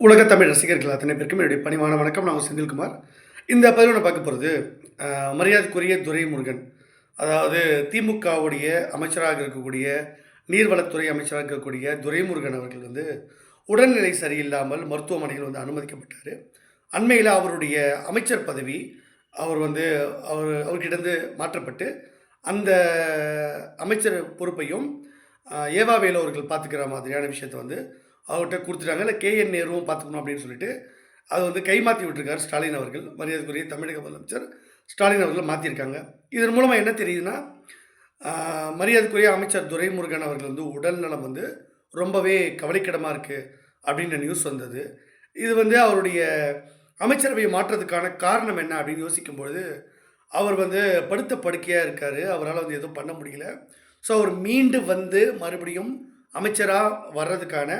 உலகத் தமிழ் ரசிகர்கள் அத்தனை பேருக்கும் என்னுடைய பணிவான வணக்கம். நான் செந்தில்குமார். இந்த பதிவில் நான் பார்க்க போகிறது மரியாதைக்குரிய துரைமுருகன். அதாவது திமுகவுடைய அமைச்சராக இருக்கக்கூடிய நீர்வளத்துறை அமைச்சராக இருக்கக்கூடிய துரைமுருகன் அவர்கள் வந்து உடல்நிலை சரியில்லாமல் மருத்துவமனையில் வந்து அனுமதிக்கப்பட்டார். அண்மையில் அவருடைய அமைச்சர் பதவி அவர் வந்து அவர் அவர்கிட்டருந்து மாற்றப்பட்டு அந்த அமைச்சர் பொறுப்பையும் ஏவா வேலு அவர்கள் பார்த்துக்கிற மாதிரியான விஷயத்தை வந்து அவர்கிட்ட கொடுத்துட்டாங்க. இல்லை கேஎன் நேருவும் பார்த்துக்கணும் அப்படின்னு சொல்லிட்டு அது வந்து கைமாற்றி விட்டுருக்கார் ஸ்டாலின் அவர்கள். மரியாதைக்குரிய தமிழக முதலமைச்சர் ஸ்டாலின் அவர்கள் மாற்றிருக்காங்க இதன் மூலமாக என்ன தெரியுதுன்னா மரியாதைக்குரிய அமைச்சர் துரைமுருகன் அவர்கள் வந்து உடல்நலம் வந்து ரொம்பவே கவலைக்கிடமாக இருக்குது அப்படின்ற நியூஸ் வந்தது. இது வந்து அவருடைய அமைச்சரவையை மாற்றுறதுக்கான காரணம் என்ன அப்படின்னு யோசிக்கும்பொழுது அவர் வந்து படுத்த படுக்கையாக இருக்கார். அவரால் வந்து எதுவும் பண்ண முடியல. ஸோ அவர் மீண்டு வந்து மறுபடியும் அமைச்சராக வர்றதுக்கான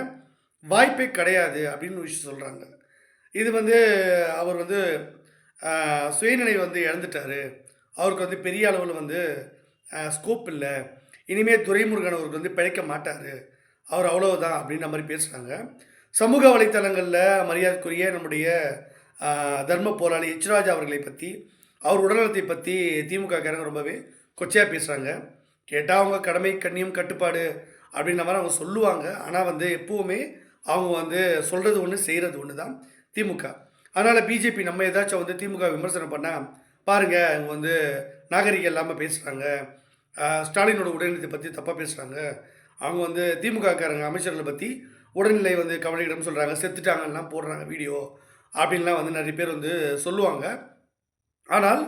வாய்ப்பே கிடையாது அப்படின்னு ஒரு விஷயம் சொல்கிறாங்க இது வந்து அவர் வந்து சுயநிலை வந்து இழந்துட்டார். அவருக்கு வந்து பெரிய அளவில் வந்து ஸ்கோப் இல்லை. இனிமேல் துரைமுருகன் அவருக்கு வந்து பிழைக்க மாட்டார். அவர் அவ்வளவுதான் அப்படின்ற மாதிரி பேசுகிறாங்க சமூக வலைத்தளங்களில் மரியாதைக்குரிய நம்முடைய தர்ம போராளி எச்ராஜா அவர்களை பற்றி அவர் உடல்நலத்தை பற்றி திமுகக்காரங்க ரொம்பவே கொச்சையாக பேசுகிறாங்க கேட்டால் அவங்க கடமை கண்ணியம் கட்டுப்பாடு அப்படின்ற மாதிரி அவங்க சொல்லுவாங்க. ஆனால் வந்து எப்போவுமே அவங்க வந்து சொல்கிறது ஒன்று செய்கிறது ஒன்று தான் திமுக. அதனால் பிஜேபி நம்ம ஏதாச்சும் வந்து திமுக விமர்சனம் பண்ணால் பாருங்கள் அவங்க வந்து நாகரிகம் இல்லாமல் பேசுகிறாங்க ஸ்டாலினோட உடல்நிலையை பற்றி தப்பாக பேசுகிறாங்க அவங்க வந்து திமுகக்காரங்க அமைச்சர்களை பற்றி உடல்நிலை வந்து கவலையிடம் சொல்கிறாங்க செத்துட்டாங்கலாம் போடுறாங்க வீடியோ அப்படின்லாம் வந்து நிறைய பேர் வந்து சொல்லுவாங்க. ஆனால்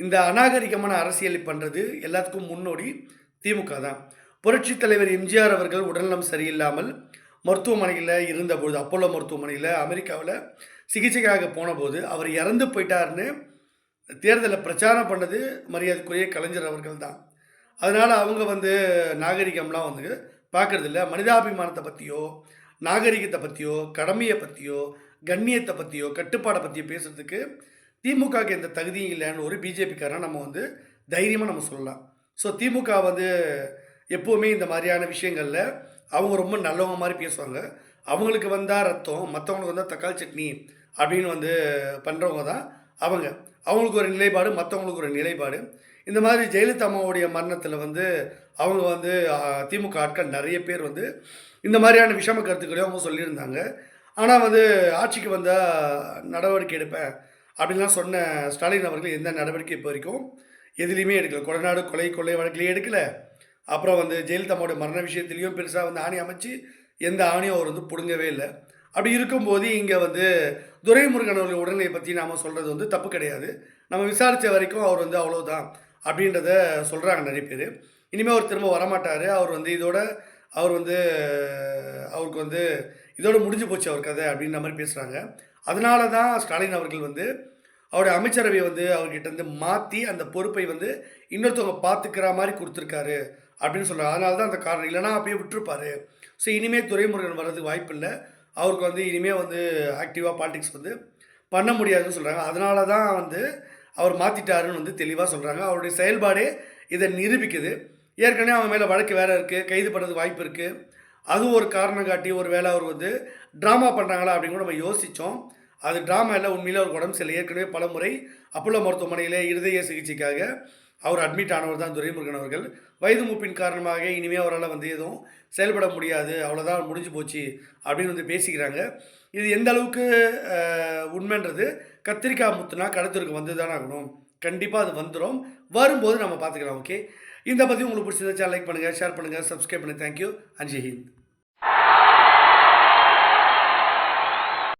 இந்த அநாகரிகமான அரசியல் பண்ணுறது எல்லாத்துக்கும் முன்னோடி திமுக தான். புரட்சித் தலைவர் எம்ஜிஆர் அவர்கள் உடல்நலம் சரியில்லாமல் மருத்துவமனையில் இருந்தபோது அப்போலோ மருத்துவமனையில் அமெரிக்காவில் சிகிச்சைக்காக போனபோது அவர் இறந்து போயிட்டார்னு தேர்தலில் பிரச்சாரம் பண்ணது மரியாதைக்குரிய கலைஞர் அவர்கள் தான் அதனால் அவங்க வந்து நாகரிகம்லாம் வந்து பார்க்குறதில்ல மனிதாபிமானத்தை பற்றியோ நாகரிகத்தை பற்றியோ கடமையை பற்றியோ கண்ணியத்தை பற்றியோ கட்டுப்பாடை பற்றியோ பேசுகிறதுக்கு திமுகவுக்கு எந்த தகுதியும் இல்லைன்னு ஒரு பிஜேபிக்காரன் நம்ம வந்து தைரியமாக நம்ம சொல்லலாம். ஸோ திமுக வந்து எப்போவுமே இந்த மாதிரியான விஷயங்களில் அவங்க ரொம்ப நல்லவங்க மாதிரி பேசுவாங்க. அவங்களுக்கு வந்தால் ரத்தம் மற்றவங்களுக்கு வந்தால் தக்காளி சட்னி அப்படின்னு வந்து பண்ணுறவங்க தான் அவங்க. அவங்களுக்கு ஒரு நிலைப்பாடு மற்றவங்களுக்கு ஒரு நிலைப்பாடு. இந்த மாதிரி ஜெயலலிதா அம்மாவுடைய மரணத்தில் வந்து அவங்க வந்து திமுக ஆட்கள் நிறைய பேர் வந்து இந்த மாதிரியான விஷம கருத்துக்களையும் அவங்க சொல்லியிருந்தாங்க. ஆனால் வந்து ஆட்சிக்கு வந்தால் நடவடிக்கை எடுப்பேன் அப்படின்லாம் சொன்ன ஸ்டாலின் அவர்கள் எந்த நடவடிக்கை இப்போ வரைக்கும் எதுலேயுமே எடுக்கல. கொடநாடு கொலை கொள்ளை வழக்கிலேயே எடுக்கல. அப்புறம் வந்து ஜெயலலிதாவோட மரண விஷயத்துலேயும் பெருசாக வந்து ஆணி அமைச்சு எந்த ஆணையும் அவர் வந்து பிடுங்கவே இல்லை. அப்படி இருக்கும்போது இங்கே வந்து துரைமுருகன் அவர்கள் உடல்நிலையை பற்றி நாம் சொல்கிறது வந்து தப்பு கிடையாது. நம்ம விசாரித்த வரைக்கும் அவர் வந்து அவ்வளோதான் அப்படின்றத சொல்கிறாங்க நிறைய பேர். இனிமேல் அவர் திரும்ப வரமாட்டார். அவர் வந்து இதோட அவர் வந்து அவருக்கு வந்து இதோட முடிஞ்சு போச்சு அவர் கதை அப்படின்ற மாதிரி பேசுகிறாங்க அதனால தான் ஸ்டாலின் அவர்கள் வந்து அவருடைய அமைச்சரவையை வந்து அவர்கிட்ட வந்து மாற்றி அந்த பொறுப்பை வந்து இன்னொருத்தவங்க பார்த்துக்கிற மாதிரி கொடுத்துருக்காரு அப்படின்னு சொல்கிறாங்க அதனால தான் அந்த காரணம். இல்லைன்னா அப்படியே விட்டுருப்பாரு. ஸோ இனிமேல் துரைமுருகன் வர்றதுக்கு வாய்ப்பு இல்லை. அவருக்கு வந்து இனிமேல் வந்து ஆக்டிவாக பாலிடிக்ஸ் வந்து பண்ண முடியாதுன்னு சொல்கிறாங்க அதனால தான் வந்து அவர் மாற்றிட்டாருன்னு வந்து தெளிவாக சொல்கிறாங்க அவருடைய செயல்பாடே இதை நிரூபிக்குது. ஏற்கனவே அவன் மேலே வழக்கு வேறு இருக்குது கைது பண்ணுறதுக்கு வாய்ப்பு இருக்குது அது ஒரு காரணம் காட்டி ஒரு வேளை அவர் வந்து ட்ராமா பண்ணுறாங்களா அப்படின்னு கூட நம்ம யோசித்தோம் அது ட்ராமா இல்லை உண்மையில் அவருக்கு உடம்பு சரியில்லை. ஏற்கனவே பல முறை அப்பல்லோ மருத்துவமனையில் இருதய சிகிச்சைக்காக அவர் அட்மிட் ஆனவர் தான் துரைமுருகன் அவர்கள். வயது மூப்பின் காரணமாக இனிமேல் அவரால் வந்து எதுவும் செயல்பட முடியாது. அவ்வளோதான் முடிஞ்சு போச்சு அப்படின்னு வந்து பேசிக்கிறாங்க. இது எந்த அளவுக்கு உண்மைன்றது கத்திரிக்காய் முத்துனா கடத்திற்கு வந்து தான் ஆகணும். கண்டிப்பாக அது வந்துடும் வரும்போது நம்ம பார்த்துக்கலாம் ஓகே இந்த பற்றி உங்களுக்கு பிடிச்சிருந்தா லைக் பண்ணுங்கள் ஷேர் பண்ணுங்கள் சப்ஸ்கிரைப் பண்ணுங்கள் தேங்க்யூ அண்ட் ஹிந்த்.